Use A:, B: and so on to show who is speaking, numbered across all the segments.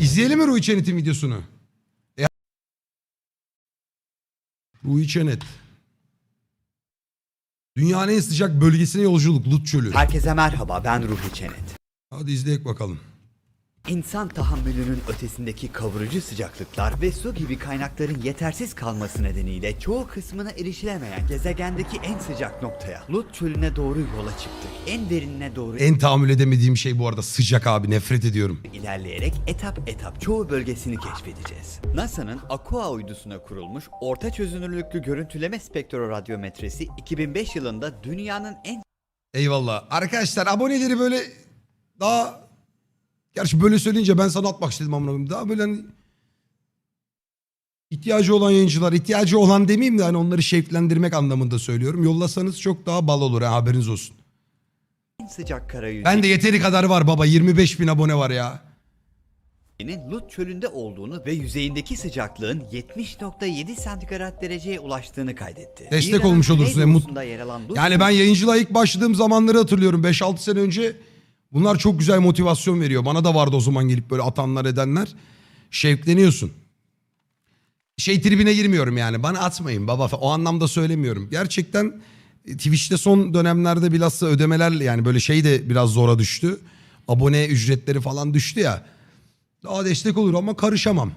A: İzleyelim mi Ruhi Çenet'in videosunu? E- Ruhi Çenet. Dünyanın en sıcak bölgesine yolculuk Lut Çölü.
B: Herkese merhaba ben Ruhi Çenet.
A: Hadi izleyek bakalım.
B: İnsan tahammülünün ötesindeki kavurucu sıcaklıklar ve su gibi kaynakların yetersiz kalması nedeniyle çoğu kısmına erişilemeyen gezegendeki en sıcak noktaya Lut çölüne doğru yola çıktık. En derinine doğru
A: En tahammül edemediğim şey bu arada sıcak abi nefret ediyorum.
B: ilerleyerek etap etap çoğu bölgesini keşfedeceğiz. NASA'nın Aqua uydusuna kurulmuş orta çözünürlüklü görüntüleme spektroradyometresi 2005 yılında dünyanın en
A: Eyvallah. Arkadaşlar aboneleri böyle daha gerçi böyle söyleyince ben sana atmak istedim amına koyayım. Daha böyle hani ihtiyacı olan yayıncılar, ihtiyacı olan demeyeyim de hani onları şevklendirmek anlamında söylüyorum. Yollasanız çok daha bal olur ha haberiniz olsun.
B: sıcak kara
A: Ben de yeteri kadar var baba 25 bin abone var ya.
B: yüzeyinin Lut çölünde olduğunu ve yüzeyindeki sıcaklığın 70.7 santigrat dereceye ulaştığını kaydetti.
A: Destek
B: İran'ın
A: olmuş olursun, hem mut-
B: güneydoğusunda yer alan Lut
A: Yani ben yayıncılığa ilk başladığım zamanları hatırlıyorum 5-6 sene önce. Bunlar çok güzel motivasyon veriyor. Bana da vardı o zaman gelip böyle atanlar edenler. Şevkleniyorsun. Şey tribine girmiyorum yani. Bana atmayın baba. O anlamda söylemiyorum. Gerçekten e, Twitch'te son dönemlerde bilhassa ödemeler yani böyle şey de biraz zora düştü. Abone ücretleri falan düştü ya. Daha destek olur ama karışamam.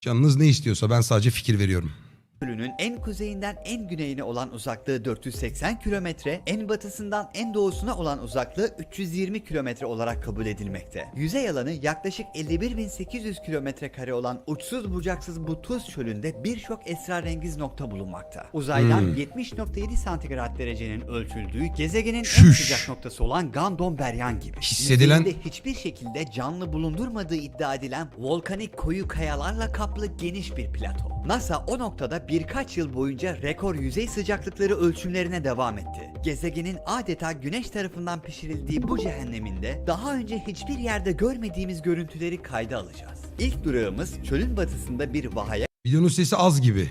A: Canınız ne istiyorsa ben sadece fikir veriyorum.
B: Çölünün en kuzeyinden en güneyine olan uzaklığı 480 kilometre, en batısından en doğusuna olan uzaklığı 320 kilometre olarak kabul edilmekte. Yüzey alanı yaklaşık 51.800 kilometre kare olan uçsuz bucaksız bu tuz çölünde birçok esrarengiz nokta bulunmakta. Uzaydan
A: Hmm.
B: 70.7 santigrat derecenin ölçüldüğü gezegenin en
A: Şüş.
B: sıcak noktası olan Gandon Beryan gibi.
A: Hissedilen-
B: Yüzeyinde hiçbir şekilde canlı bulundurmadığı iddia edilen volkanik koyu kayalarla kaplı geniş bir plato. NASA o noktada birkaç yıl boyunca rekor yüzey sıcaklıkları ölçümlerine devam etti. Gezegenin adeta güneş tarafından pişirildiği bu cehenneminde daha önce hiçbir yerde görmediğimiz görüntüleri kayda alacağız. İlk durağımız çölün batısında bir vahaya
A: Videonun sesi az gibi.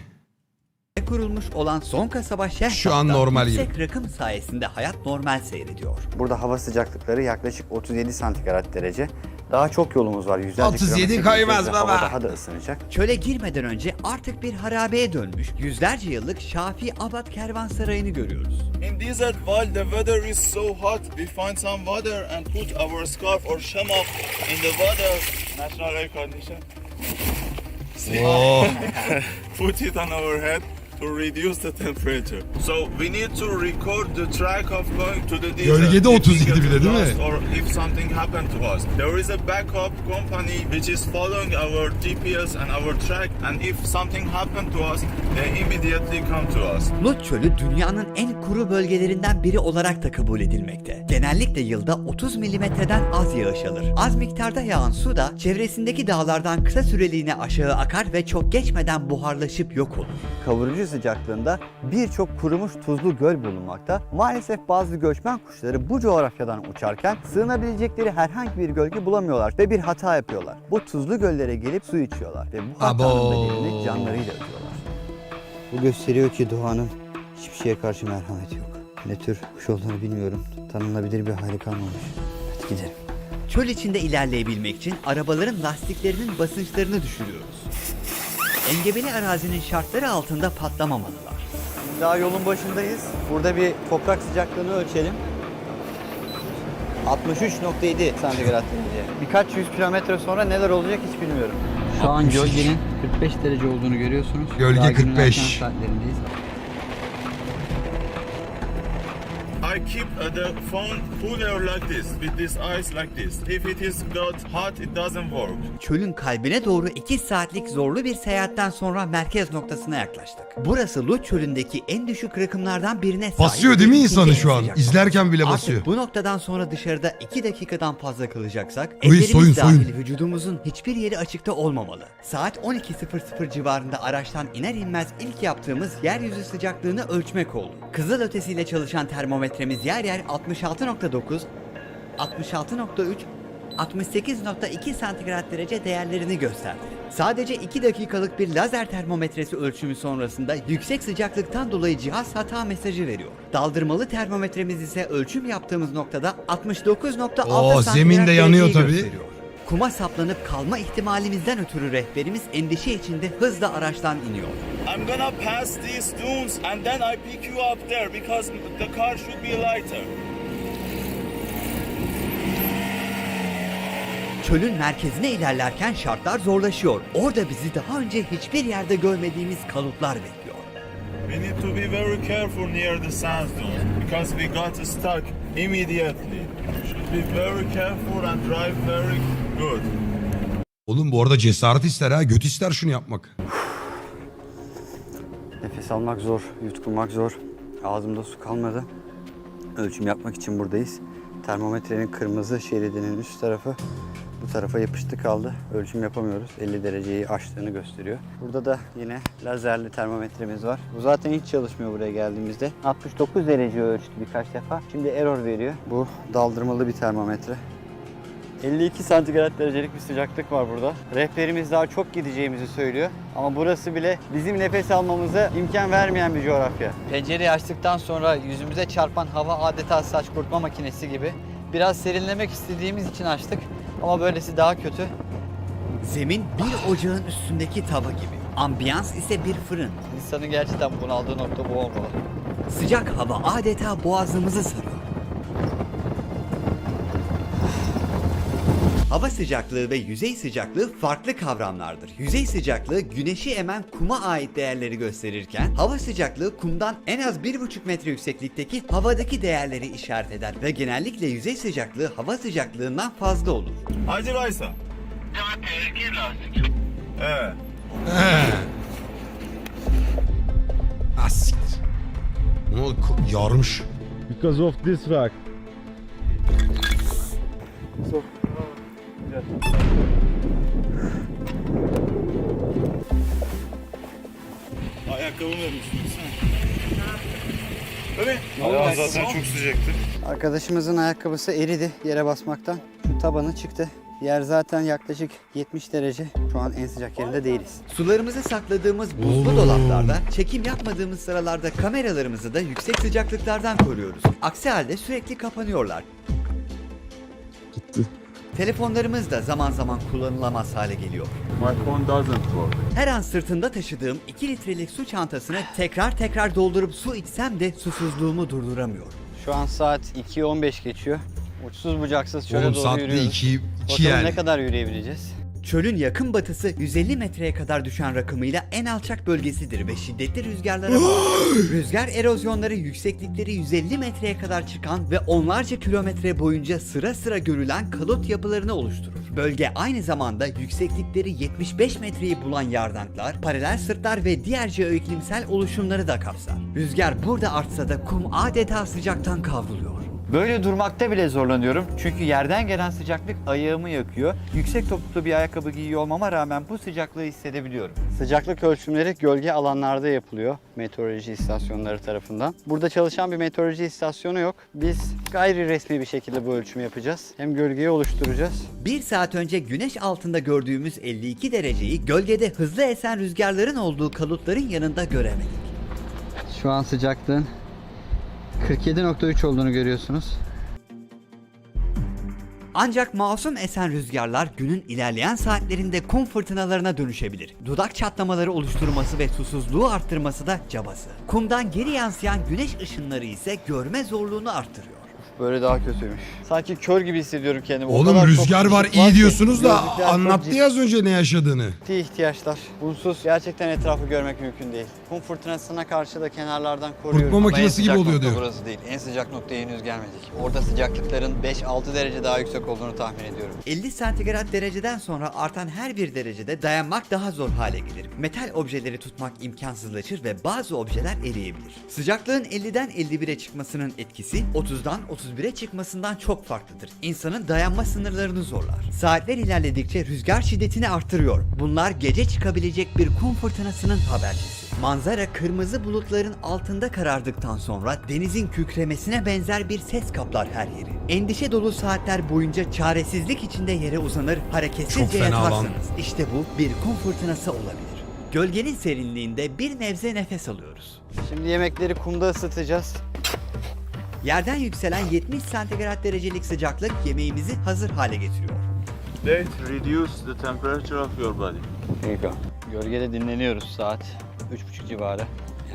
B: kurulmuş olan son kasaba Şehzat'ta
A: Şu an normal gibi.
B: yüksek rakım sayesinde hayat normal seyrediyor.
C: Burada hava sıcaklıkları yaklaşık 37 santigrat derece. Daha çok yolumuz var. Yüzlerce
A: 37
C: kilometre
A: kaymaz
C: ve
A: baba.
C: Hava daha da ısınacak.
B: Çöle girmeden önce artık bir harabeye dönmüş yüzlerce yıllık Şafi Abad Kervansarayı'nı görüyoruz.
D: In desert while the weather is so hot, we find some water and put our scarf or shamak in the water. Natural air condition. put it on our head to reduce the temperature. So we need to record the track of going to the desert.
A: Gölgede
D: If we
A: 37
D: get
A: bile değil mi?
D: Or if something happened to us. There is a backup company which is following our GPS and our track and if something happened to us, they immediately come to us.
B: Lut Çölü dünyanın en kuru bölgelerinden biri olarak da kabul edilmekte. Genellikle yılda 30 milimetreden az yağış alır. Az miktarda yağan su da çevresindeki dağlardan kısa süreliğine aşağı akar ve çok geçmeden buharlaşıp yok olur.
C: Kavurucu sıcaklığında birçok kurumuş tuzlu göl bulunmakta. Maalesef bazı göçmen kuşları bu coğrafyadan uçarken sığınabilecekleri herhangi bir gölge bulamıyorlar ve bir hata yapıyorlar. Bu tuzlu göllere gelip su içiyorlar ve bu hatanın bedelini canlarıyla ödüyorlar. Bu gösteriyor ki doğanın hiçbir şeye karşı merhameti yok. Ne tür kuş olduğunu bilmiyorum. Tanınabilir bir hali kalmamış. Hadi gidelim.
B: Çöl içinde ilerleyebilmek için arabaların lastiklerinin basınçlarını düşürüyoruz. Engebeli arazinin şartları altında patlamamalılar.
C: Daha yolun başındayız. Burada bir toprak sıcaklığını ölçelim. 63.7 santigrat derece. Birkaç yüz kilometre sonra neler olacak hiç bilmiyorum.
E: Şu an gölgenin 45 derece olduğunu görüyorsunuz.
A: Gölge
E: Daha günün
A: 45.
E: erken saatlerindeyiz.
D: I keep uh, the phone cooler like this, with this ice like this. If it is got hot, it doesn't work.
B: Çölün kalbine doğru 2 saatlik zorlu bir seyahatten sonra merkez noktasına yaklaştık. Burası Lut çölündeki en düşük rakımlardan birine sahip.
A: Basıyor değil mi insanı şu an? İzlerken bile basıyor.
B: Artık bu noktadan sonra dışarıda 2 dakikadan fazla kalacaksak
A: Soyun,
B: ellerimiz
A: soyun,
B: dahil
A: soyun.
B: vücudumuzun hiçbir yeri açıkta olmamalı. Saat 12.00 civarında araçtan iner inmez ilk yaptığımız yeryüzü sıcaklığını ölçmek oldu. Kızıl ötesiyle çalışan termometremiz yer yer 66.9, 66.3, 68.2 santigrat derece değerlerini gösterdi. Sadece 2 dakikalık bir lazer termometresi ölçümü sonrasında yüksek sıcaklıktan dolayı cihaz hata mesajı veriyor. Daldırmalı termometremiz ise ölçüm yaptığımız noktada 69.6
A: Oo,
B: santigrat
A: zemin de yanıyor
B: dereceyi
A: tabii.
B: gösteriyor. Kuma saplanıp kalma ihtimalimizden ötürü rehberimiz endişe içinde hızla araçtan iniyor.
D: I'm gonna pass these dunes and then I pick you up there because the car should be lighter.
B: Çölün merkezine ilerlerken şartlar zorlaşıyor. Orada bizi daha önce hiçbir yerde görmediğimiz kalutlar bekliyor.
D: We need to be very careful near the sand dunes because we got stuck immediately. Should be very careful and drive very good.
A: Oğlum bu arada cesaret ister ha. Göt ister şunu yapmak.
C: Nefes almak zor, yutkunmak zor. Ağzımda su kalmadı. Ölçüm yapmak için buradayız. Termometrenin kırmızı şeridinin üst tarafı bu tarafa yapıştı kaldı. Ölçüm yapamıyoruz. 50 dereceyi aştığını gösteriyor. Burada da yine lazerli termometremiz var. Bu zaten hiç çalışmıyor buraya geldiğimizde. 69 derece ölçtü birkaç defa. Şimdi error veriyor. Bu daldırmalı bir termometre. 52 santigrat derecelik bir sıcaklık var burada. Rehberimiz daha çok gideceğimizi söylüyor. Ama burası bile bizim nefes almamıza imkan vermeyen bir coğrafya.
F: Pencereyi açtıktan sonra yüzümüze çarpan hava adeta saç kurutma makinesi gibi. Biraz serinlemek istediğimiz için açtık ama böylesi daha kötü.
B: Zemin bir ocağın üstündeki tava gibi. Ambiyans ise bir fırın.
F: İnsanın gerçekten bunaldığı nokta bu olmalı.
B: Sıcak hava adeta boğazımızı sarıyor. Hava sıcaklığı ve yüzey sıcaklığı farklı kavramlardır. Yüzey sıcaklığı güneşi emen kuma ait değerleri gösterirken hava sıcaklığı kumdan en az 1,5 metre yükseklikteki havadaki değerleri işaret eder ve genellikle yüzey sıcaklığı hava sıcaklığından fazla olur.
D: Hacı Baysa. Evet.
A: Ha siktir. Ne oldu? Ko- Yarmış.
G: because of this rock.
D: Ayakkabımı vermişsin. Tabii. Ayağım zaten çok sıcaktı.
C: Arkadaşımızın ayakkabısı eridi yere basmaktan. Şu tabanı çıktı. Yer zaten yaklaşık 70 derece. Şu an en sıcak yerinde değiliz.
B: Sularımızı sakladığımız buzlu dolaplarda, çekim yapmadığımız sıralarda kameralarımızı da yüksek sıcaklıklardan koruyoruz. Aksi halde sürekli kapanıyorlar.
G: Gitti.
B: Telefonlarımız da zaman zaman kullanılamaz hale geliyor.
G: My phone doesn't work.
B: Her an sırtında taşıdığım 2 litrelik su çantasını tekrar tekrar doldurup su içsem de susuzluğumu durduramıyorum.
C: Şu an saat 2.15 geçiyor. Uçsuz bucaksız çöle
A: Oğlum
C: doğru
A: saatte
C: yürüyoruz.
A: 2 2
C: Bakalım
A: yani.
C: ne kadar yürüyebileceğiz?
B: Çölün yakın batısı 150 metreye kadar düşen rakımıyla en alçak bölgesidir ve şiddetli rüzgarlara. Rüzgar erozyonları yükseklikleri 150 metreye kadar çıkan ve onlarca kilometre boyunca sıra sıra görülen kalut yapılarını oluşturur. Bölge aynı zamanda yükseklikleri 75 metreyi bulan yardanklar, paralel sırtlar ve diğer jeoiklimsel oluşumları da kapsar. Rüzgar burada artsa da kum adeta sıcaktan kavruluyor.
C: Böyle durmakta bile zorlanıyorum. Çünkü yerden gelen sıcaklık ayağımı yakıyor. Yüksek topuklu bir ayakkabı giyiyor olmama rağmen bu sıcaklığı hissedebiliyorum. Sıcaklık ölçümleri gölge alanlarda yapılıyor meteoroloji istasyonları tarafından. Burada çalışan bir meteoroloji istasyonu yok. Biz gayri resmi bir şekilde bu ölçümü yapacağız. Hem gölgeyi oluşturacağız.
B: Bir saat önce güneş altında gördüğümüz 52 dereceyi gölgede hızlı esen rüzgarların olduğu kalutların yanında göremedik.
F: Şu an sıcaklığın 47.3 olduğunu görüyorsunuz.
B: Ancak masum esen rüzgarlar günün ilerleyen saatlerinde kum fırtınalarına dönüşebilir. Dudak çatlamaları oluşturması ve susuzluğu arttırması da cabası. Kumdan geri yansıyan güneş ışınları ise görme zorluğunu arttırıyor.
C: Böyle daha kötüymüş. Sanki kör gibi hissediyorum kendimi. O
A: Oğlum
C: kadar çok
A: rüzgar var
C: ışık
A: iyi
C: ki
A: diyorsunuz da
C: gözlükler çok
A: anlattı ya az önce ne yaşadığını.
C: ciddi ihtiyaçlar. Bunsuz gerçekten etrafı görmek mümkün değil. Kum fırtınasına karşı da kenarlardan koruyor.
A: Kurutma
F: Ama en
A: makinesi gibi
F: sıcak
A: oluyor
F: nokta
A: diyor.
F: burası değil. En sıcak noktaya henüz gelmedik. Orada sıcaklıkların 5-6 derece daha yüksek olduğunu tahmin ediyorum.
B: 50 santigrat dereceden sonra artan her bir derecede dayanmak daha zor hale gelir. Metal objeleri tutmak imkansızlaşır ve bazı objeler eriyebilir. Sıcaklığın 50'den 51'e çıkmasının etkisi 30'dan 31'e çıkmasından çok farklıdır. İnsanın dayanma sınırlarını zorlar. Saatler ilerledikçe rüzgar şiddetini artırıyor. Bunlar gece çıkabilecek bir kum fırtınasının habercisi. Manzara kırmızı bulutların altında karardıktan sonra denizin kükremesine benzer bir ses kaplar her yeri. Endişe dolu saatler boyunca çaresizlik içinde yere uzanır,
A: Çok
B: hareketsizce
A: fena lan.
B: yatarsınız. İşte bu bir kum fırtınası olabilir. Gölgenin serinliğinde bir nebze nefes alıyoruz.
C: Şimdi yemekleri kumda ısıtacağız.
B: Yerden yükselen 70 santigrat derecelik sıcaklık yemeğimizi hazır hale getiriyor.
D: That reduce the temperature of your body.
C: Gölgede dinleniyoruz saat 3.30 civarı.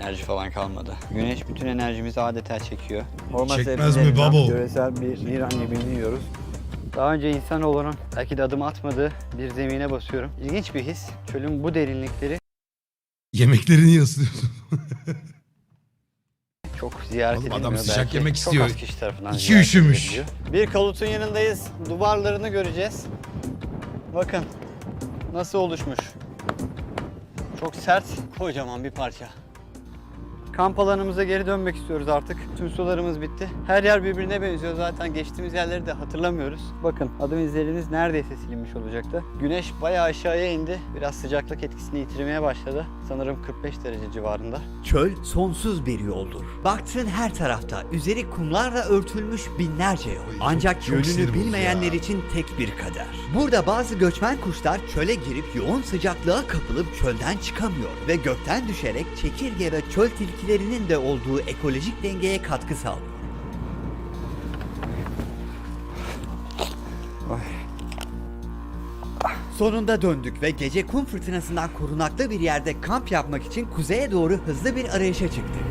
C: Enerji falan kalmadı. Güneş bütün enerjimizi adeta çekiyor. Orman
A: Çekmez mi babo?
C: Yöresel bir İran yemeğini yiyoruz. Daha önce insanoğlunun belki de adım atmadığı bir zemine basıyorum. İlginç bir his. Çölün bu derinlikleri
A: Yemeklerini ısırıyorsun.
C: çok ziyaret
A: Oğlum adam sıcak
C: belki.
A: yemek
C: Çok
A: istiyor.
C: az kişi tarafından ziyaret
A: üşümüş.
C: ediliyor. Bir kalutun yanındayız. Duvarlarını göreceğiz. Bakın nasıl oluşmuş. Çok sert, kocaman bir parça. Kamp alanımıza geri dönmek istiyoruz artık. Tüm sularımız bitti. Her yer birbirine benziyor zaten. Geçtiğimiz yerleri de hatırlamıyoruz. Bakın adım izleriniz neredeyse silinmiş olacaktı. Güneş bayağı aşağıya indi. Biraz sıcaklık etkisini yitirmeye başladı. Sanırım 45 derece civarında.
B: Çöl sonsuz bir yoldur. Baktığın her tarafta üzeri kumlarla örtülmüş binlerce yol. Ancak yönünü bilmeyenler
A: ya.
B: için tek bir kader. Burada bazı göçmen kuşlar çöle girip yoğun sıcaklığa kapılıp çölden çıkamıyor ve gökten düşerek çekirge ve çöl tilkilerinin de olduğu ekolojik dengeye katkı sağlıyor. Sonunda döndük ve gece kum fırtınasından korunaklı bir yerde kamp yapmak için kuzeye doğru hızlı bir arayışa çıktık.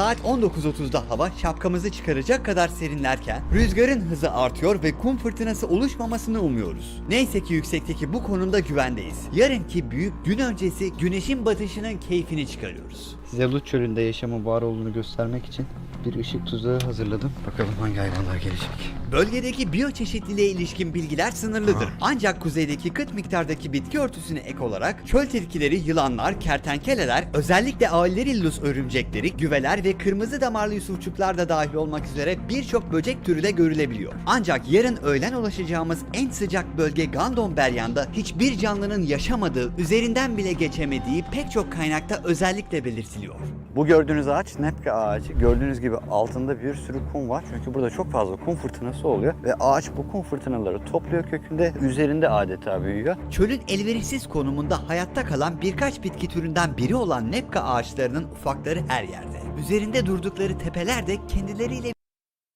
B: Saat 19.30'da hava şapkamızı çıkaracak kadar serinlerken rüzgarın hızı artıyor ve kum fırtınası oluşmamasını umuyoruz. Neyse ki yüksekteki bu konumda güvendeyiz. Yarınki büyük gün öncesi güneşin batışının keyfini çıkarıyoruz.
C: Size Çölü'nde yaşamın var olduğunu göstermek için bir ışık tuzağı hazırladım. Bakalım hangi hayvanlar gelecek.
B: Bölgedeki biyoçeşitliliğe ilişkin bilgiler sınırlıdır. Ancak kuzeydeki kıt miktardaki bitki örtüsüne ek olarak çöl tilkileri, yılanlar, kertenkeleler, özellikle Aillerillus örümcekleri, güveler ve kırmızı damarlı yusufçuklar da dahil olmak üzere birçok böcek türü de görülebiliyor. Ancak yarın öğlen ulaşacağımız en sıcak bölge Gandon Beryan'da hiçbir canlının yaşamadığı, üzerinden bile geçemediği pek çok kaynakta özellikle belirtiliyor.
H: Bu gördüğünüz ağaç nepke ağacı. Gördüğünüz gibi altında bir sürü kum var. Çünkü burada çok fazla kum fırtınası oluyor. Ve ağaç bu kum fırtınaları topluyor kökünde. Üzerinde adeta büyüyor.
B: Çölün elverişsiz konumunda hayatta kalan birkaç bitki türünden biri olan nepka ağaçlarının ufakları her yerde. Üzerinde durdukları tepeler de kendileriyle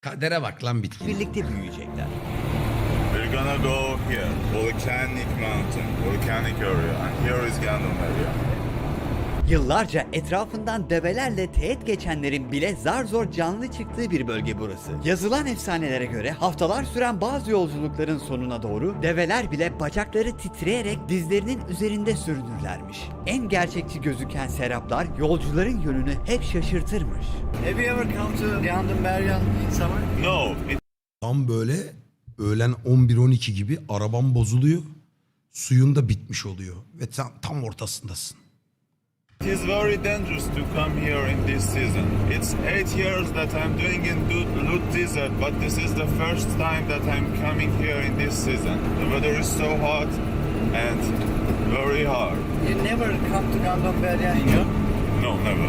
A: Kadere bak lan bitki.
B: birlikte büyüyecekler.
I: We're gonna go here, volcanic mountain, volcanic area, and here is Gandon area.
B: Yıllarca etrafından develerle teğet geçenlerin bile zar zor canlı çıktığı bir bölge burası. Yazılan efsanelere göre haftalar süren bazı yolculukların sonuna doğru develer bile bacakları titreyerek dizlerinin üzerinde sürünürlermiş. En gerçekçi gözüken seraplar yolcuların yönünü hep şaşırtırmış.
C: Have you ever come to in summer?
I: No,
A: Tam böyle öğlen 11-12 gibi arabam bozuluyor. Suyun da bitmiş oluyor. Ve tam, tam ortasındasın.
I: Is very dangerous to come here in this season. It's eight years that I'm doing in Lut Desert, but this is the first time that I'm coming here in this season. The weather is so hot and very hard.
C: You never come to in your...
I: No, never.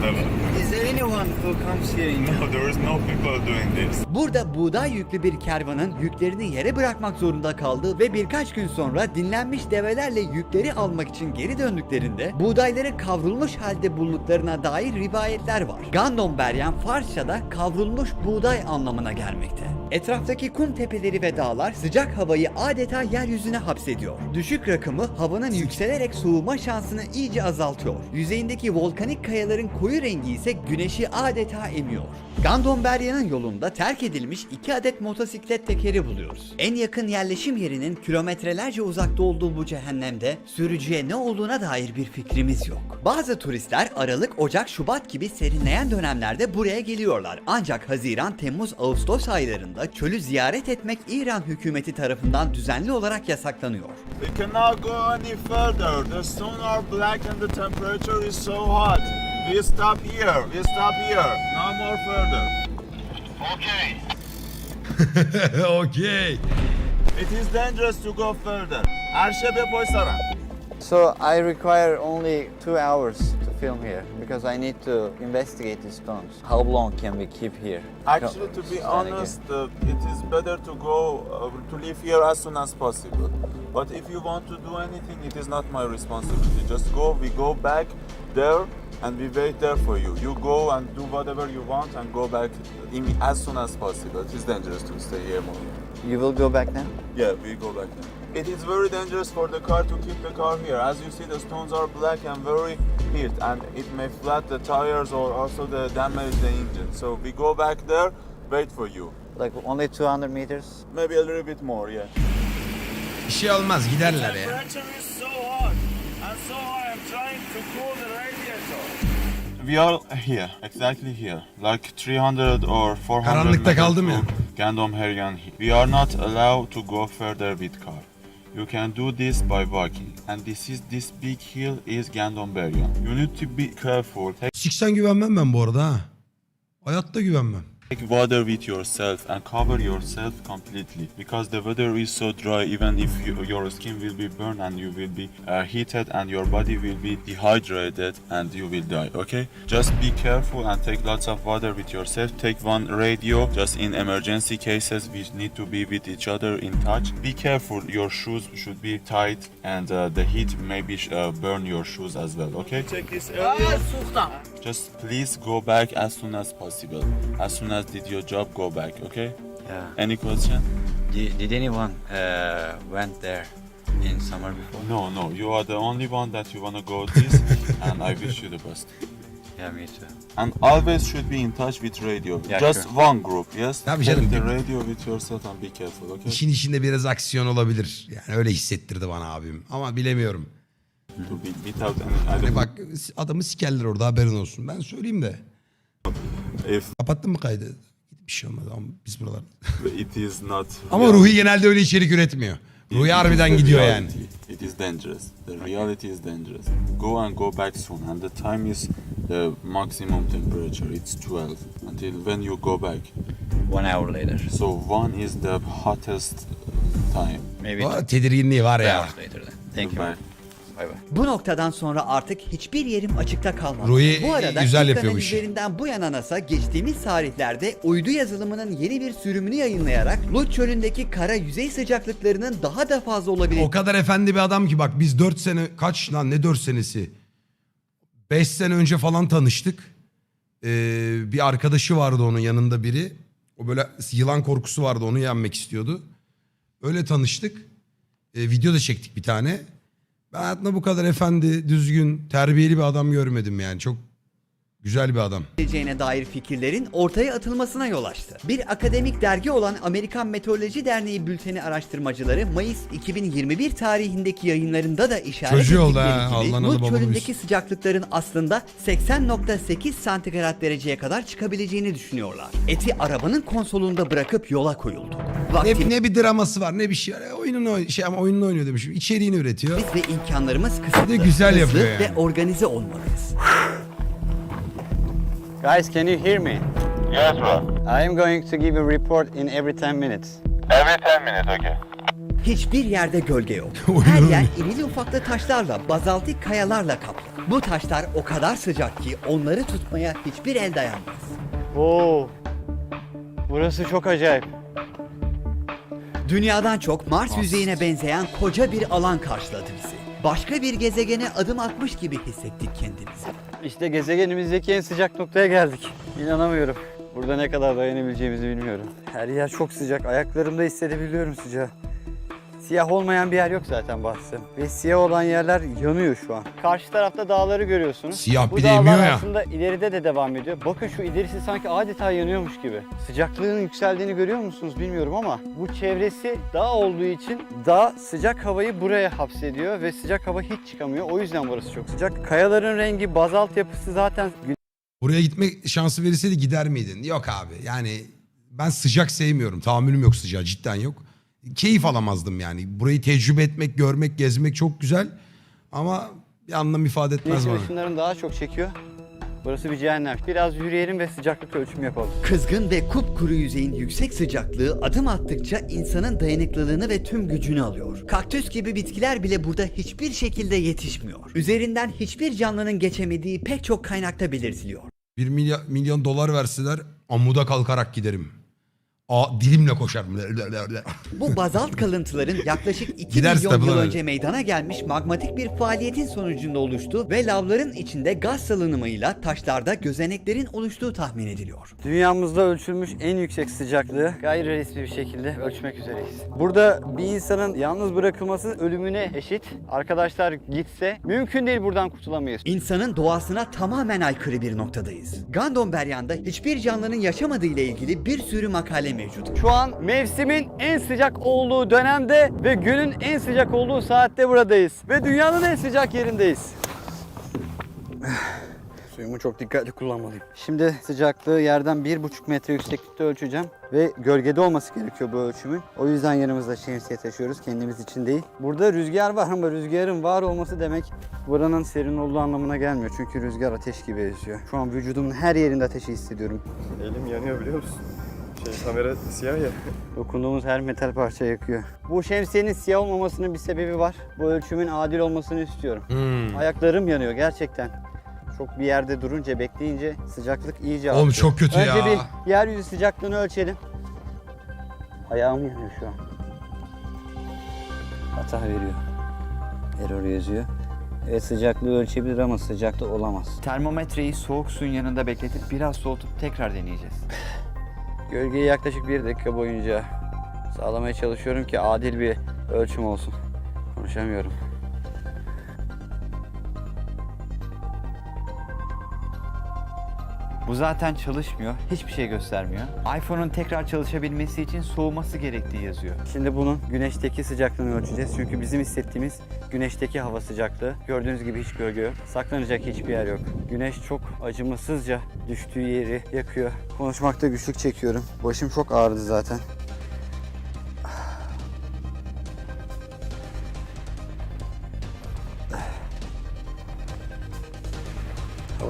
I: Never.
C: Is there anyone who comes here
I: No, there is no people doing this.
B: Burada buğday yüklü bir kervanın yüklerini yere bırakmak zorunda kaldığı ve birkaç gün sonra dinlenmiş develerle yükleri almak için geri döndüklerinde buğdayları kavrulmuş halde bulduklarına dair rivayetler var. Gandon Beryan Farsça'da kavrulmuş buğday anlamına gelmekte. Etraftaki kum tepeleri ve dağlar sıcak havayı adeta yeryüzüne hapsediyor. Düşük rakımı havanın yükselerek soğuma şansını iyice azaltıyor. Yüzeyindeki volkanik kayaların koyu rengi ise güneşi adeta emiyor. Gandon Berya'nın yolunda terk edilmiş iki adet motosiklet tekeri buluyoruz. En yakın yerleşim yerinin kilometrelerce uzakta olduğu bu cehennemde sürücüye ne olduğuna dair bir fikrimiz yok. Bazı turistler Aralık, Ocak, Şubat gibi serinleyen dönemlerde buraya geliyorlar. Ancak Haziran, Temmuz, Ağustos aylarında çölü ziyaret etmek İran hükümeti tarafından düzenli olarak yasaklanıyor.
I: We cannot go any further. The sun are black and the temperature is so hot. We stop here. We stop here. No more further.
A: Okay. okay.
I: It is dangerous to go further. Arşe be poysara.
C: So I require only two hours to
H: film here because I need to investigate these stones. How long can we keep here?
D: Actually, to be honest, uh, it is better to go uh, to leave here as soon as possible. But if you want to do anything, it is not my responsibility. Just go. We go back there, and we wait there for you. You go and do whatever you want, and go back in, as soon as possible. It is dangerous to stay here more.
H: You will go back now?
D: Yeah, we go back then. It is very dangerous for the car to keep the car here. As you see, the stones are black and very heat, and it may flat the tires or also the damage the engine. So we go back there, wait for you.
H: Like only 200 meters?
D: Maybe a little bit more, yeah.
A: Bir şey olmaz giderler ya.
D: We are here, exactly here, like 300 or 400
A: Karanlıkta
D: meters
A: kaldım ya.
D: from Gandom Heryan. We are not allowed to go further with car. You can do this by walking, and this is this big hill is Gandom Beryan. You need to be careful.
A: Siksen güvenmem ben bu arada ha. Hayatta güvenmem.
D: Take water with yourself and cover yourself completely because the weather is so dry. Even if you, your skin will be burned and you will be uh, heated and your body will be dehydrated and you will die. Okay, just be careful and take lots of water with yourself. Take one radio. Just in emergency cases, we need to be with each other in touch. Be careful. Your shoes should be tight and uh, the heat maybe uh, burn your shoes as well. Okay.
I: Check this area.
D: Just please go back as soon as possible. As soon as did your job, go back, okay?
H: Yeah.
D: Any question?
H: Did, did anyone uh, went there in summer before?
D: No, no. You are the only one that you wanna go this, and I wish you the best.
H: Yeah, me too.
D: And always should be in touch with radio.
H: Yeah,
D: Just
H: sure.
D: one group, yes?
A: Tabii
D: Take
A: canım.
D: the radio with yourself and be careful, okay?
A: İşin içinde biraz aksiyon olabilir. Yani öyle hissettirdi bana abim. Ama bilemiyorum.
D: To be without any.
A: Hani
D: don't
A: bak adamı sikerler orada haberin olsun. Ben söyleyeyim de.
D: if
A: Kapattın mı kaydı? Bir şey olmadı ama biz buralar.
D: it is not.
A: Ama
D: real-
A: Ruhi genelde öyle içerik üretmiyor.
D: it
A: Ruhi
D: is
A: harbiden
D: the
A: gidiyor yani.
D: reality. It is dangerous. The reality is dangerous. Go and go back soon. And the time is the maximum temperature. It's 12 until when you go back.
H: One hour later.
D: So one is the hottest time.
H: Maybe
A: O tedirginliği var
H: two
A: ya.
H: hours later then. Thank you.
D: Goodbye.
H: Bye bye.
B: Bu noktadan sonra artık hiçbir yerim açıkta kalmadı.
A: Ruhi
B: bu arada
A: güzel yapıyor bu işi.
B: bu yana NASA geçtiğimiz tarihlerde uydu yazılımının yeni bir sürümünü yayınlayarak Lut çölündeki kara yüzey sıcaklıklarının daha da fazla olabileceğini
A: O kadar efendi bir adam ki bak biz 4 sene kaç lan ne 4 senesi? 5 sene önce falan tanıştık. Ee, bir arkadaşı vardı onun yanında biri. O böyle yılan korkusu vardı onu yenmek istiyordu. Öyle tanıştık. Ee, video da çektik bir tane. Ben hayatımda bu kadar efendi, düzgün, terbiyeli bir adam görmedim yani. Çok güzel bir adam.
B: geleceğine dair fikirlerin ortaya atılmasına yol açtı. Bir akademik dergi olan Amerikan Meteoroloji Derneği bülteni araştırmacıları Mayıs 2021 tarihindeki yayınlarında da işaret
A: Çocuğu oldu
B: ettikleri
A: ha,
B: gibi
A: Allah'ın adı
B: çölündeki sıcaklıkların aslında 80.8 santigrat dereceye kadar çıkabileceğini düşünüyorlar. Eti arabanın konsolunda bırakıp yola koyuldu.
A: Ne,
B: Vaktimiz
A: ne bir draması var ne bir şey var. E, Oyununu oy- şey ama oyununu oynuyor demişim. İçeriğini üretiyor.
B: ve imkanlarımız kısıtlı.
A: Güzel
B: Hızlı
A: yapıyor
B: ve
A: yani.
B: organize olmalıyız.
C: Guys, can you hear me?
D: Yes, bro.
C: I am going to give a report in every 10 minutes.
D: Every 10 minutes, okay.
B: Hiçbir yerde gölge yok. Her yer irili ufaklı taşlarla, bazaltik kayalarla kaplı. Bu taşlar o kadar sıcak ki onları tutmaya hiçbir el dayanmaz.
C: Oo. Burası çok acayip.
B: Dünyadan çok Mars yüzeyine benzeyen koca bir alan karşıladı bizi. Başka bir gezegene adım atmış gibi hissettik kendimizi.
C: İşte gezegenimizdeki en sıcak noktaya geldik. İnanamıyorum. Burada ne kadar dayanabileceğimizi bilmiyorum. Her yer çok sıcak. Ayaklarımda hissedebiliyorum sıcağı. Siyah olmayan bir yer yok zaten bahsi. Ve siyah olan yerler yanıyor şu an. Karşı tarafta dağları görüyorsunuz.
A: Siyah
C: Bu
A: bir de
C: dağlar
A: emiyor ya.
C: aslında ileride de devam ediyor. Bakın şu ilerisi sanki adeta yanıyormuş gibi. Sıcaklığın yükseldiğini görüyor musunuz bilmiyorum ama bu çevresi dağ olduğu için dağ sıcak havayı buraya hapsediyor ve sıcak hava hiç çıkamıyor. O yüzden burası çok sıcak. Kayaların rengi, bazalt yapısı zaten
A: Buraya gitme şansı verilseydi gider miydin? Yok abi yani ben sıcak sevmiyorum. Tahammülüm yok sıcağa cidden yok. Keyif alamazdım yani. Burayı tecrübe etmek, görmek, gezmek çok güzel. Ama bir anlam ifade etmez
C: Güneşin
A: bana.
C: ışınlarını daha çok çekiyor. Burası bir cehennem. Biraz yürüyelim ve sıcaklık ölçümü yapalım.
B: Kızgın ve kupkuru yüzeyin yüksek sıcaklığı adım attıkça insanın dayanıklılığını ve tüm gücünü alıyor. Kaktüs gibi bitkiler bile burada hiçbir şekilde yetişmiyor. Üzerinden hiçbir canlının geçemediği pek çok kaynakta belirtiliyor.
A: 1 milyon, milyon dolar verseler amuda kalkarak giderim. Aa, dilimle koşarım.
B: Bu bazalt kalıntıların yaklaşık 2
A: Gidersin
B: milyon yıl önce meydana gelmiş magmatik bir faaliyetin sonucunda oluştu ve lavların içinde gaz salınımıyla taşlarda gözeneklerin oluştuğu tahmin ediliyor.
C: Dünyamızda ölçülmüş en yüksek sıcaklığı gayri resmi bir şekilde ölçmek üzereyiz. Burada bir insanın yalnız bırakılması ölümüne eşit. Arkadaşlar gitse mümkün değil buradan kurtulamayız.
B: İnsanın doğasına tamamen aykırı bir noktadayız. Gandon Beryan'da hiçbir canlının yaşamadığı ile ilgili bir sürü makale mevcut.
C: Şu an mevsimin en sıcak olduğu dönemde ve günün en sıcak olduğu saatte buradayız. Ve dünyanın en sıcak yerindeyiz. Suyumu çok dikkatli kullanmalıyım. Şimdi sıcaklığı yerden bir buçuk metre yükseklikte ölçeceğim. Ve gölgede olması gerekiyor bu ölçümün. O yüzden yanımızda şemsiye taşıyoruz kendimiz için değil. Burada rüzgar var ama rüzgarın var olması demek buranın serin olduğu anlamına gelmiyor. Çünkü rüzgar ateş gibi esiyor. Şu an vücudumun her yerinde ateşi hissediyorum.
G: Elim yanıyor biliyor musun? Şey kamera siyah ya.
C: Dokunduğumuz her metal parça yakıyor. Bu şemsiyenin siyah olmamasının bir sebebi var. Bu ölçümün adil olmasını istiyorum.
A: Hmm.
C: Ayaklarım yanıyor gerçekten. Çok bir yerde durunca, bekleyince sıcaklık iyice
A: Oğlum
C: artıyor.
A: çok kötü
C: Önce
A: ya.
C: bir yeryüzü sıcaklığını ölçelim. Ayağım yanıyor şu an. Hata veriyor. Error yazıyor. Evet sıcaklığı ölçebilir ama sıcaklık olamaz.
B: Termometreyi soğuk suyun yanında bekletip biraz soğutup tekrar deneyeceğiz.
C: Gölgeyi yaklaşık bir dakika boyunca sağlamaya çalışıyorum ki adil bir ölçüm olsun. Konuşamıyorum.
B: Bu zaten çalışmıyor, hiçbir şey göstermiyor. iPhone'un tekrar çalışabilmesi için soğuması gerektiği yazıyor.
C: Şimdi bunun güneşteki sıcaklığını ölçeceğiz. Çünkü bizim hissettiğimiz güneşteki hava sıcaklığı. Gördüğünüz gibi hiç gölge yok. Saklanacak hiçbir yer yok. Güneş çok acımasızca düştüğü yeri yakıyor. Konuşmakta güçlük çekiyorum. Başım çok ağrıdı zaten.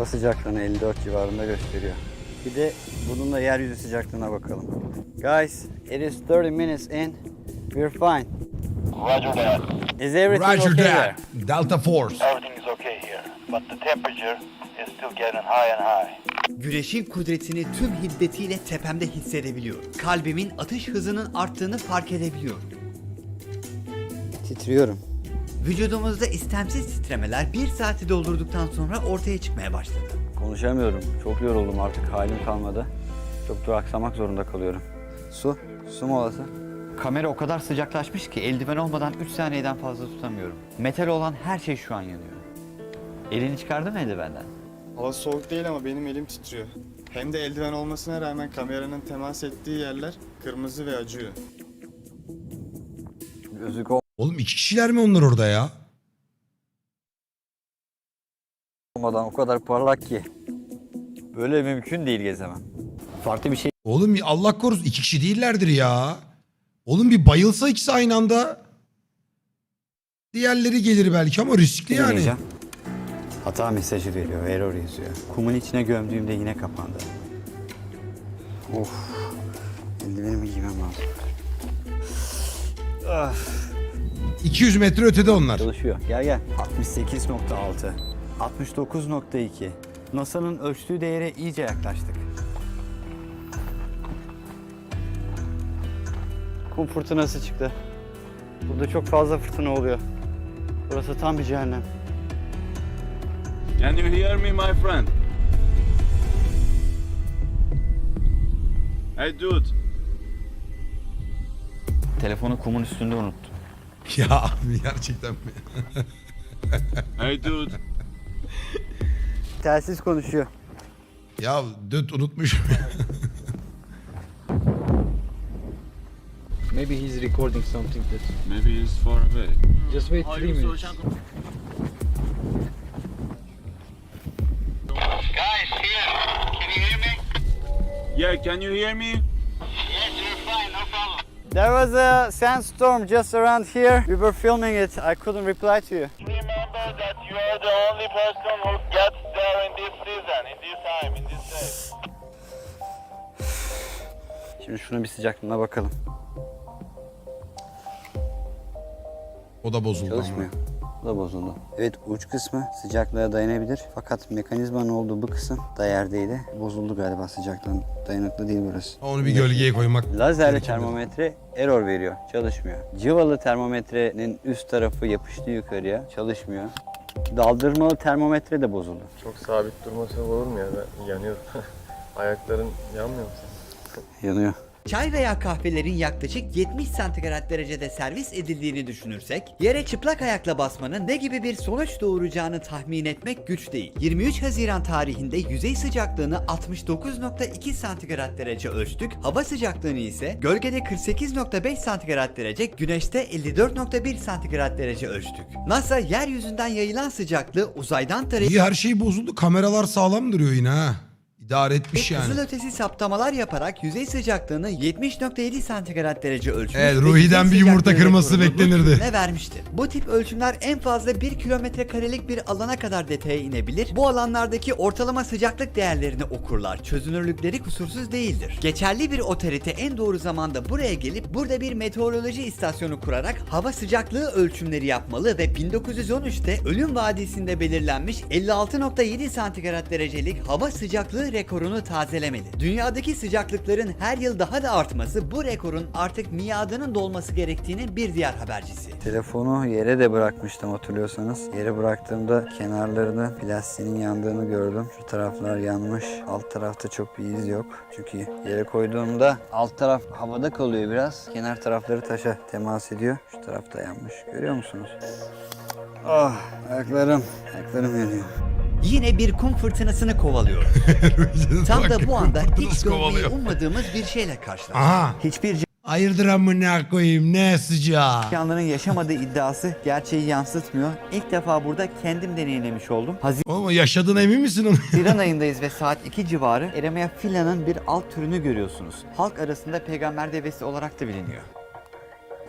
C: Hava sıcaklığını 54 civarında gösteriyor. Bir de bununla yeryüzü sıcaklığına bakalım. Guys, it is 30 minutes in. We're fine.
J: Roger that.
C: Is everything
A: Roger
C: okay
A: that.
C: there?
A: Delta Force.
J: Everything is okay here, but the temperature is still getting high and high.
B: Güneşin kudretini tüm hiddetiyle tepemde hissedebiliyorum. Kalbimin atış hızının arttığını fark edebiliyorum.
C: Titriyorum.
B: Vücudumuzda istemsiz titremeler bir saati doldurduktan sonra ortaya çıkmaya başladı.
C: Konuşamıyorum. Çok yoruldum artık halim kalmadı. Çok duraksamak zorunda kalıyorum. Su. Su molası.
B: Kamera o kadar sıcaklaşmış ki eldiven olmadan 3 saniyeden fazla tutamıyorum. Metal olan her şey şu an yanıyor. Elini çıkardın mı eldivenden?
G: Hava soğuk değil ama benim elim titriyor. Hem de eldiven olmasına rağmen kameranın temas ettiği yerler kırmızı ve acıyor.
C: Gözlük
A: Oğlum iki kişiler mi onlar orada ya?
C: olmadan o kadar parlak ki. Böyle mümkün değil gezemem. Farklı bir şey
A: Oğlum Allah korusun iki kişi değillerdir ya. Oğlum bir bayılsa ikisi aynı anda. Diğerleri gelir belki ama riskli yani.
C: deneyeceğim. Hata mesajı veriyor, error yazıyor. Kumun içine gömdüğümde yine kapandı. Of. Eldivenimi giymem lazım. Ah.
A: 200 metre ötede onlar.
C: Çalışıyor. Gel gel. 68.6. 69.2. NASA'nın ölçtüğü değere iyice yaklaştık. Kum fırtınası çıktı. Burada çok fazla fırtına oluyor. Burası tam bir cehennem.
D: Can you hear me, my friend? Hey, dude.
B: Telefonu kumun üstünde unuttum.
A: Ya abi gerçekten mi?
D: Hey, dude.
C: Telsiz konuşuyor.
A: Ya düt unutmuşum.
K: Maybe he's recording something that.
D: Maybe he's far away.
K: Just wait three minutes.
J: Guys, here. Can you hear me?
D: Yeah, can you hear me?
C: There was a sandstorm just around here. We were filming it. I couldn't reply to you.
J: Remember that you are the only person who gets there in this season, in this time, in this day.
L: Şimdi şunun bir sıcaklığına bakalım.
A: O da bozuldu.
C: Çalışmıyor. Ama. Bu da bozuldu. Evet uç kısmı sıcaklığa dayanabilir. Fakat mekanizmanın olduğu bu kısım da yerdeydi. Bozuldu galiba sıcaklığın. Dayanıklı değil burası.
A: Onu bir gölgeye koymak
C: Lazerli termometre error veriyor. Çalışmıyor. Cıvalı termometrenin üst tarafı yapıştı yukarıya. Çalışmıyor. Daldırmalı termometre de bozuldu.
G: Çok sabit durması olur mu ya? Ben yanıyorum. Ayakların yanmıyor mu senin?
C: Yanıyor.
B: Çay veya kahvelerin yaklaşık 70 santigrat derecede servis edildiğini düşünürsek, yere çıplak ayakla basmanın ne gibi bir sonuç doğuracağını tahmin etmek güç değil. 23 Haziran tarihinde yüzey sıcaklığını 69.2 santigrat derece ölçtük, hava sıcaklığını ise gölgede 48.5 santigrat derece, güneşte 54.1 santigrat derece ölçtük. NASA yeryüzünden yayılan sıcaklığı uzaydan tarayıp
A: İyi her şey bozuldu. Kameralar sağlam duruyor yine ha. İdare etmiş yani.
B: kızılötesi saptamalar yaparak yüzey sıcaklığını 70.7 santigrat derece ölçmüş.
A: Evet,
B: ve
A: Ruhi'den
B: yüzey
A: bir yumurta
B: sıcaklığı
A: kırması
B: rekorunu
A: beklenirdi.
B: Ne vermiştir? Bu tip ölçümler en fazla 1 kilometre karelik bir alana kadar detaya inebilir. Bu alanlardaki ortalama sıcaklık değerlerini okurlar. Çözünürlükleri kusursuz değildir. Geçerli bir otorite en doğru zamanda buraya gelip burada bir meteoroloji istasyonu kurarak hava sıcaklığı ölçümleri yapmalı ve 1913'te Ölüm Vadisi'nde belirlenmiş 56.7 santigrat derecelik hava sıcaklığı rekorunu tazelemeli. Dünyadaki sıcaklıkların her yıl daha da artması bu rekorun artık miadının dolması gerektiğinin bir diğer habercisi.
C: Telefonu yere de bırakmıştım hatırlıyorsanız. Yere bıraktığımda kenarlarında plastiğinin yandığını gördüm. Şu taraflar yanmış. Alt tarafta çok bir iz yok. Çünkü yere koyduğumda alt taraf havada kalıyor biraz. Kenar tarafları taşa temas ediyor. Şu taraf da yanmış. Görüyor musunuz? Ah ayaklarım. Ayaklarım yanıyor.
B: Yine bir kum fırtınasını kovalıyor. Tam da bu anda hiç görmeyi ummadığımız bir şeyle karşılaştık.
A: Aha.
B: Hiçbir
A: Hayırdır amına koyayım ne sıcağı.
B: canlının yaşamadığı iddiası gerçeği yansıtmıyor. İlk defa burada kendim deneyimlemiş oldum.
A: Oğlum yaşadığına emin misin onu?
B: Haziran ayındayız ve saat 2 civarı Eremea filanın bir alt türünü görüyorsunuz. Halk arasında peygamber devesi olarak da biliniyor.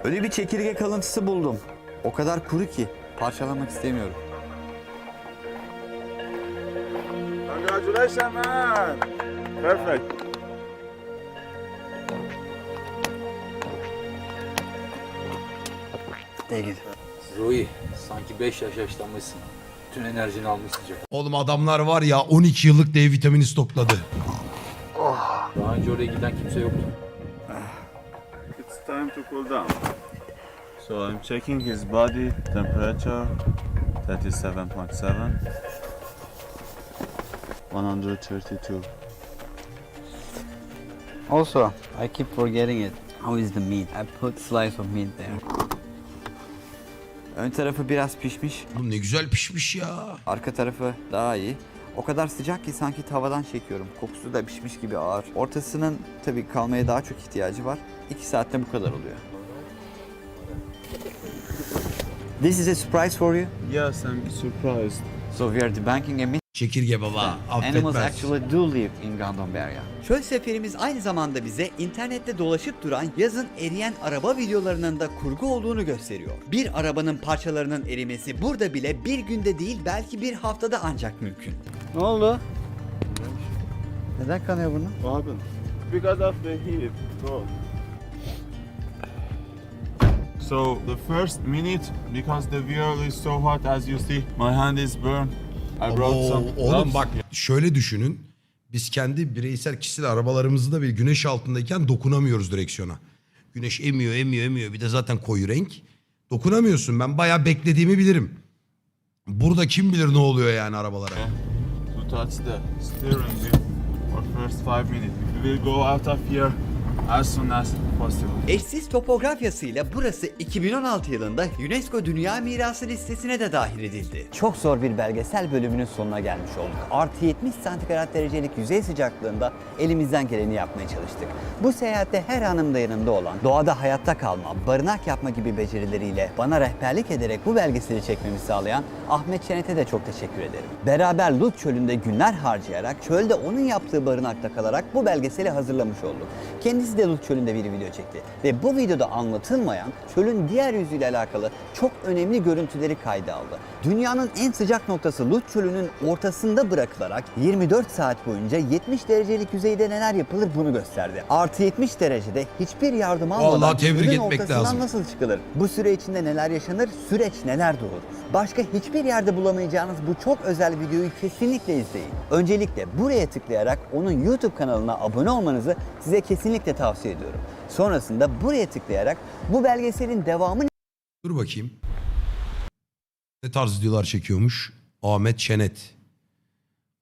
B: Öyle bir çekirge kalıntısı buldum. O kadar kuru ki parçalamak istemiyorum.
D: Congratulations, man! Perfect.
C: Değil.
G: Rui, sanki 5 yaş yaşlanmışsın. Bütün enerjini almış sıcak.
A: Oğlum adamlar var ya 12 yıllık D vitamini stokladı.
G: Daha önce oraya giden kimse yoktu.
D: It's time to cool down. So I'm checking his body temperature. That is 7.7. 132.
C: Also, I keep forgetting it. How is the meat? I put slice of meat there.
B: Ön tarafı biraz pişmiş,
A: Oğlum ne güzel pişmiş ya.
B: arka tarafı daha iyi. O kadar sıcak ki sanki tavadan çekiyorum. Kokusu da pişmiş gibi ağır. Ortasının tabii kalmaya daha çok ihtiyacı var. 2 saatte bu kadar oluyor. This is a surprise for you.
D: Yes, I'm surprised.
B: So we are debunking a myth
A: Çekirge baba
B: Animals
A: affetmez.
B: actually do live in Gondombaria. Çöl seferimiz aynı zamanda bize internette dolaşıp duran yazın eriyen araba videolarının da kurgu olduğunu gösteriyor. Bir arabanın parçalarının erimesi burada bile bir günde değil belki bir haftada ancak mümkün.
C: Ne oldu? Neden kanıyor bunu?
D: What happened? Because of the heat. Bro. So the first minute, because the wheel is so hot, as you see, my hand is burned. I brought some
A: oğlum bak şöyle düşünün. Biz kendi bireysel kişisel arabalarımızda bir güneş altındayken dokunamıyoruz direksiyona. Güneş emiyor, emiyor, emiyor. Bir de zaten koyu renk. Dokunamıyorsun. Ben bayağı beklediğimi bilirim. Burada kim bilir ne oluyor yani arabalara.
D: to touch the steering wheel for first five minutes. We will go out of here as soon as possible.
B: Eşsiz topografyasıyla burası 2016 yılında UNESCO Dünya Mirası listesine de dahil edildi. Çok zor bir belgesel bölümünün sonuna gelmiş olduk. Artı 70 santigrat derecelik yüzey sıcaklığında elimizden geleni yapmaya çalıştık. Bu seyahatte her anımda yanımda olan, doğada hayatta kalma, barınak yapma gibi becerileriyle bana rehberlik ederek bu belgeseli çekmemi sağlayan Ahmet Çenet'e de çok teşekkür ederim. Beraber Lut Çölü'nde günler harcayarak, çölde onun yaptığı barınakta kalarak bu belgeseli hazırlamış olduk. Kendisi de Lut Çölü'nde bir video çekti. Ve bu videoda anlatılmayan çölün diğer yüzüyle alakalı çok önemli görüntüleri kayda aldı. Dünyanın en sıcak noktası Lut Çölü'nün ortasında bırakılarak 24 saat boyunca 70 derecelik yüzeyde neler yapılır bunu gösterdi. Artı 70 derecede hiçbir yardım almadan
A: Vallahi tebrik
B: çölün
A: etmek
B: ortasından
A: lazım.
B: nasıl çıkılır? Bu süre içinde neler yaşanır? Süreç neler doğur? Başka hiçbir yerde bulamayacağınız bu çok özel videoyu kesinlikle izleyin. Öncelikle buraya tıklayarak onun YouTube kanalına abone olmanızı size kesinlikle tavsiye ediyorum. Sonrasında buraya tıklayarak bu belgeselin devamı
A: Dur bakayım. Ne tarz videolar çekiyormuş? Ahmet Çenet.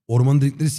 A: Orman delikleri